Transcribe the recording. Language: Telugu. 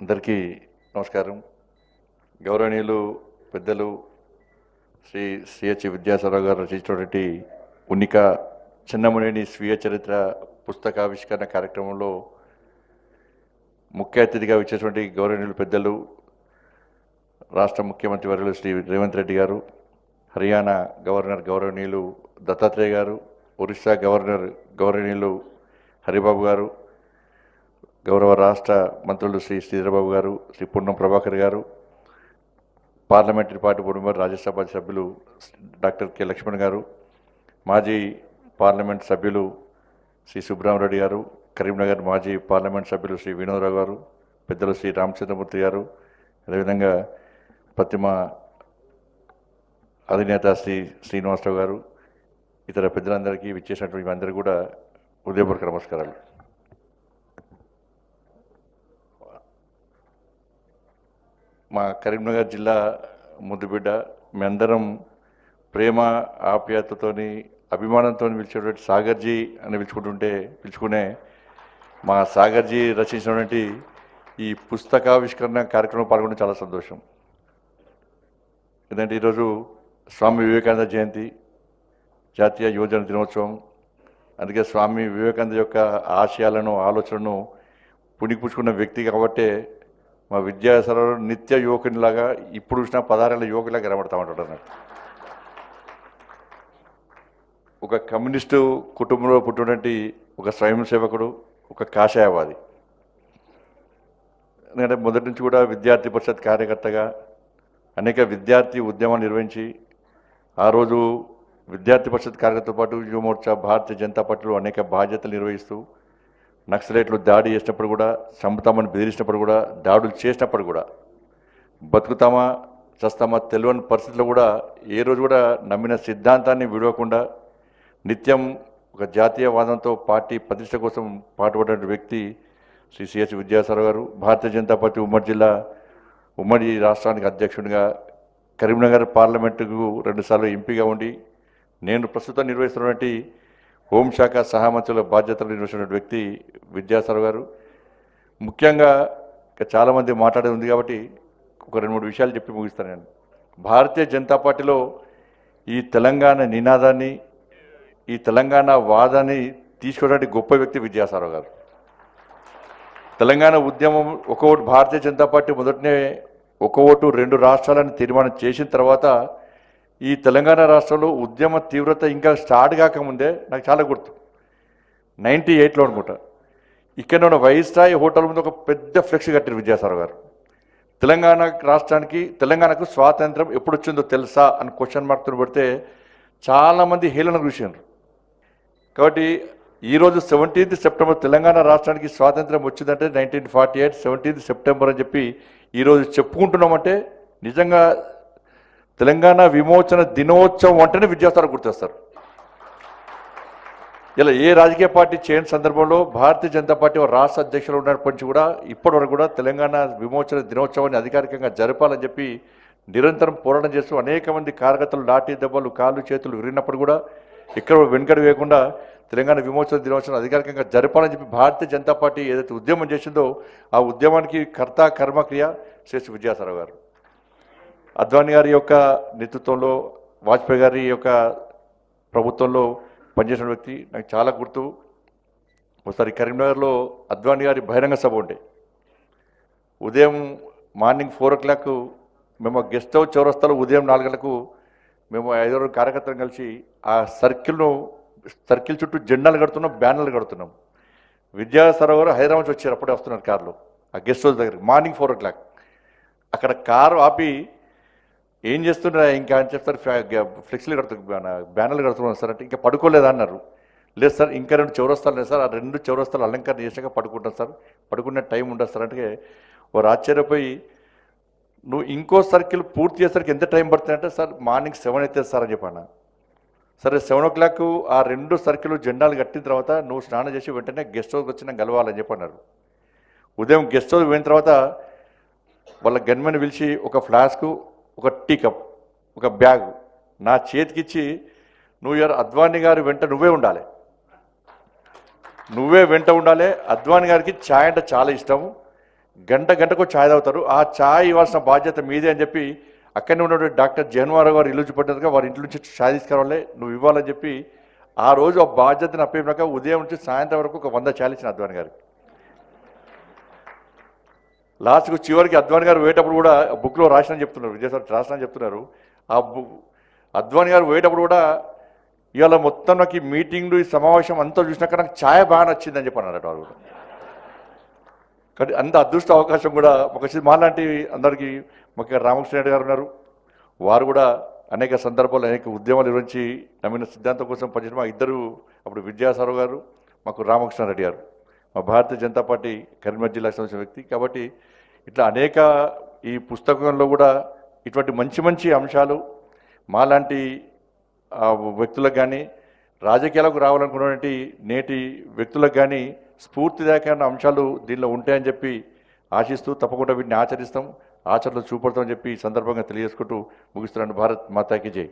అందరికీ నమస్కారం. గౌరవనీయులు పెద్దలు శ్రీ సిహెచ్ విద్యాసారావు గారు రచించినటువంటి ఉన్నిక చిన్నమునేని స్వీయ చరిత్ర పుస్తకావిష్కరణ కార్యక్రమంలో ముఖ్య అతిథిగా వచ్చేటువంటి గౌరవనీయులు పెద్దలు రాష్ట్ర ముఖ్యమంత్రి వర్యులు శ్రీ రేవంత్ రెడ్డి గారు హర్యానా గవర్నర్ గౌరవనీయులు దత్తాత్రేయ గారు ఒరిస్సా గవర్నర్ గౌరవనీయులు హరిబాబు గారు గౌరవ రాష్ట్ర మంత్రులు శ్రీ శ్రీధరబాబు గారు Shri Punyam Prabhakar garu parliamentary party board member Rajya Sabha సభ్యులు డాక్టర్ కె లక్ష్మణ్ గారు మాజీ పార్లమెంట్ సభ్యులు శ్రీ సుబ్రహ్మరెడ్డి గారు కరీంనగర్ మాజీ పార్లమెంట్ సభ్యులు శ్రీ వినోదరావు గారు పెద్దలు శ్రీ రామచంద్రమూర్తి గారు అదేవిధంగా ప్రతిమ అధినేత శ్రీ శ్రీనివాసరావు గారు ఇతర పెద్దలందరికీ విచ్చేసినటువంటి అందరూ కూడా ఉదయపూర్వక నమస్కారాలు. మా కరీంనగర్ జిల్లా ముద్దుబిడ్డ. మేమందరం ప్రేమ ఆప్యాయతతోని అభిమానంతో పిలిచేటువంటి సాగర్జీ అని పిలుచుకుంటుంటే పిలుచుకునే మా సాగర్జీ రచించినటువంటి ఈ పుస్తకావిష్కరణ కార్యక్రమం పాల్గొనడం చాలా సంతోషం. ఎందుకంటే ఈరోజు స్వామి వివేకానంద జయంతి జాతీయ యువజన దినోత్సవం. అందుకే స్వామి వివేకానంద యొక్క ఆశయాలను ఆలోచనను పుణికిపుచ్చుకున్న వ్యక్తి కాబట్టే మా విద్యాసరలో నిత్య యువకునిలాగా ఇప్పుడు చూసిన పదారేళ్ళ యువకులాగా కనబడతామంటాడు నాకు ఒక కమ్యూనిస్టు కుటుంబంలో పుట్టినటువంటి ఒక స్వయం సేవకుడు ఒక కాషాయవాది. ఎందుకంటే మొదటి నుంచి కూడా విద్యార్థి పరిషత్ కార్యకర్తగా అనేక విద్యార్థి ఉద్యమాలు నిర్వహించి ఆ రోజు విద్యార్థి పరిషత్ కార్యకర్తతో పాటు యువమోర్చా భారతీయ జనతా పార్టీలో అనేక బాధ్యతలు నిర్వహిస్తూ నక్సలైట్లు దాడి చేసినప్పుడు కూడా చంపుతామని బెదిరించినప్పుడు కూడా దాడులు చేసినప్పుడు కూడా బతుకుతామా చస్తామా తెలియని పరిస్థితుల్లో కూడా ఏ రోజు కూడా నమ్మిన సిద్ధాంతాన్ని విడవకుండా నిత్యం ఒక జాతీయవాదంతో పార్టీ ప్రతిష్ట కోసం పాటుపడిన వ్యక్తి శ్రీ సిహెచ్ విద్యాసారావు గారు భారతీయ జనతా పార్టీ ఉమ్మడి జిల్లా ఉమ్మడి రాష్ట్రానికి అధ్యక్షుడిగా కరీంనగర్ పార్లమెంటుకు రెండుసార్లు ఎంపీగా ఉండి నేను ప్రస్తుతం నిర్వహిస్తున్నటువంటి హోంశాఖ సహామంత్రుల బాధ్యతలు నిర్వహించిన వ్యక్తి విద్యాసారావు గారు. ముఖ్యంగా ఇక చాలామంది మాట్లాడేది ఉంది కాబట్టి ఒక రెండు మూడు విషయాలు చెప్పి ముగిస్తాను నేను. భారతీయ జనతా పార్టీలో ఈ తెలంగాణ నినాదాన్ని ఈ తెలంగాణ వాదాన్ని తీసుకోవడానికి గొప్ప వ్యక్తి విద్యాసారావు గారు. తెలంగాణ ఉద్యమం ఒక ఓటు భారతీయ జనతా పార్టీ మొదటనే ఒక ఓటు రెండు రాష్ట్రాలను తీర్మానం చేసిన తర్వాత ఈ తెలంగాణ రాష్ట్రంలో ఉద్యమ తీవ్రత ఇంకా స్టార్ట్ కాకముందే నాకు చాలా గుర్తు. నైంటీ ఎయిట్లో అనుకుంటా. ఇక్కడ ఉన్న వైస్రాయ్ హోటల్ ముందు ఒక పెద్ద ఫ్లెక్స్ కట్టారు విద్యాసారావు గారు. తెలంగాణ రాష్ట్రానికి తెలంగాణకు స్వాతంత్రం ఎప్పుడు వచ్చిందో తెలుసా అని క్వశ్చన్ మార్క్తో పెడితే చాలామంది హేళన చూసారు కాబట్టి ఈరోజు సెవెంటీన్త్ సెప్టెంబర్ తెలంగాణ రాష్ట్రానికి స్వాతంత్రం వచ్చిందంటే nineteen forty eight seventeenth September అని చెప్పి ఈరోజు చెప్పుకుంటున్నామంటే నిజంగా తెలంగాణ విమోచన దినోత్సవం అంటేనే విద్యాసారావు గుర్తొస్తారు. ఇలా ఏ రాజకీయ పార్టీ చేయని సందర్భంలో భారతీయ జనతా పార్టీ ఒక రాష్ట్ర అధ్యక్షులు ఉన్నప్పటి నుంచి కూడా ఇప్పటివరకు కూడా తెలంగాణ విమోచన దినోత్సవాన్ని అధికారికంగా జరపాలని చెప్పి నిరంతరం పోరాటం చేస్తూ అనేక మంది కార్యకర్తలు లాఠీ దెబ్బలు కాళ్ళు చేతులు విరిగినప్పుడు కూడా ఇక్కడ వెనుకడు వేయకుండా తెలంగాణ విమోచన దినోత్సవం అధికారికంగా జరపాలని చెప్పి భారతీయ జనతా పార్టీ ఏదైతే ఉద్యమం చేసిందో ఆ ఉద్యమానికి కర్త కర్మక్రియ శ్రేష్ఠ విద్యాసారావు గారు. అద్వానీ గారి యొక్క నేతృత్వంలో వాజ్పేయి గారి యొక్క ప్రభుత్వంలో పనిచేసిన వ్యక్తి నాకు చాలా గుర్తు. ఒకసారి కరీంనగర్లో అద్వానీ గారి బహిరంగ సభ ఉండే. ఉదయం మార్నింగ్ ఫోర్ ఓ క్లాక్ మేము గెస్ట్ హౌస్ చౌరస్తాలో ఉదయం నాలుగు మేము ఐదారు కార్యకర్తలు కలిసి ఆ సర్కిల్ను సర్కిల్ చుట్టూ జెండాలు కడుతున్నాం బ్యానర్లు కడుతున్నాం. విద్యాసారావు గారు హైదరాబాద్ వచ్చారు అప్పుడే వస్తున్నారు కారులో ఆ గెస్ట్ హౌస్ దగ్గర మార్నింగ్ ఫోర్ ఓ క్లాక్. అక్కడ కారు ఆపి ఏం చేస్తున్నా ఇంకా అని చెప్తారు ఫ్లెక్సీలు కడుతు బ్యానర్లు కడుతున్నాం సార్ అంటే ఇంకా పడుకోలేదు అన్నారు. లేదు సార్ ఇంకా రెండు చౌరస్తాలు లేదు సార్. ఆ రెండు చౌరస్తాలు అలంకరణ చేసాక పడుకుంటాం సార్. పడుకునే టైం ఉండదు సార్ అంటే వారు ఆశ్చర్యపోయి నువ్వు ఇంకో సర్కిల్ పూర్తి చేసరికి ఎంత టైం పడుతుందంటే సార్ మార్నింగ్ సెవెన్ అవుతుంది సార్ అని చెప్పాను సరే సెవెన్ ఓ క్లాక్ ఆ రెండు సర్కిల్ జెండాలు కట్టిన తర్వాత నువ్వు స్నానం చేసి వెంటనే గెస్ట్ హౌస్కి వచ్చి నాకు కలవాలని చెప్పన్నారు ఉదయం గెస్ట్ హౌస్ పోయిన తర్వాత వాళ్ళ గన్మెన్ పిలిచి ఒక ఫ్లాస్కు ఒక టీకప్ ఒక బ్యాగ్ నా చేతికిచ్చి నువ్వు యార్ అద్వానీ గారి వెంట నువ్వే ఉండాలి. నువ్వే వెంట ఉండాలి. అద్వానీ గారికి ఛాయ్ అంటే చాలా ఇష్టం. గంట గంటకు ఛాయ్ తాగుతారు. ఆ ఛాయ్ ఇవ్వాల్సిన బాధ్యత మీదే అని చెప్పి అక్కడనే ఉన్నటువంటి డాక్టర్ జగన్వారావు గారు ఇల్లు చూపట్టినట్టుగా వారి ఇంటి నుంచి ఛాయ్ తీసుకురావాలే నువ్వు ఇవ్వాలని చెప్పి ఆ రోజు ఆ బాధ్యతను అప్పయినాక ఉదయం నుంచి సాయంత్రం వరకు ఒక వంద ఛాయ్ ఇచ్చిన అద్వాని గారికి. లాస్ట్కు చివరికి అద్వాని గారు పోయేటప్పుడు కూడా బుక్లో రాసిన చెప్తున్నారు విజయసారి రాసిన చెప్తున్నారు. ఆ బు అద్వాని గారు పోయేటప్పుడు కూడా ఇవాళ మొత్తం నాకు ఈ మీటింగ్లు ఈ సమావేశం అంతా చూసినాక నాకు ఛాయ బాగా నచ్చిందని చెప్పి అన్నారట వారు కూడా. అంత అదృష్ట అవకాశం కూడా ఒక మాలాంటి అందరికీ ముఖ్యంగా రామకృష్ణ రెడ్డి గారు ఉన్నారు. వారు కూడా అనేక సందర్భాలు అనేక ఉద్యమాలు నిర్వహించి నమ్మిన సిద్ధాంతం కోసం పనిచేసిన మా ఇద్దరు అప్పుడు విద్యాసారావు గారు మాకు రామకృష్ణ రెడ్డి గారు. మా భారతీయ జనతా పార్టీ కరీంనగర్ జిల్లాకు సంబంధించిన వ్యక్తి. కాబట్టి ఇట్లా అనేక ఈ పుస్తకంలో కూడా ఇటువంటి మంచి మంచి అంశాలు మాలాంటి వ్యక్తులకు కానీ రాజకీయాలకు రావాలనుకున్నటువంటి నేటి వ్యక్తులకు కానీ స్ఫూర్తిదాయకమైన అంశాలు దీనిలో ఉంటాయని చెప్పి ఆశిస్తూ తప్పకుండా వీటిని ఆచరిస్తాం ఆచరణలో చూపడతామని చెప్పి ఈ సందర్భంగా తెలియజేసుకుంటూ ముగిస్తున్నాను. భారత్ మాతాకి జై.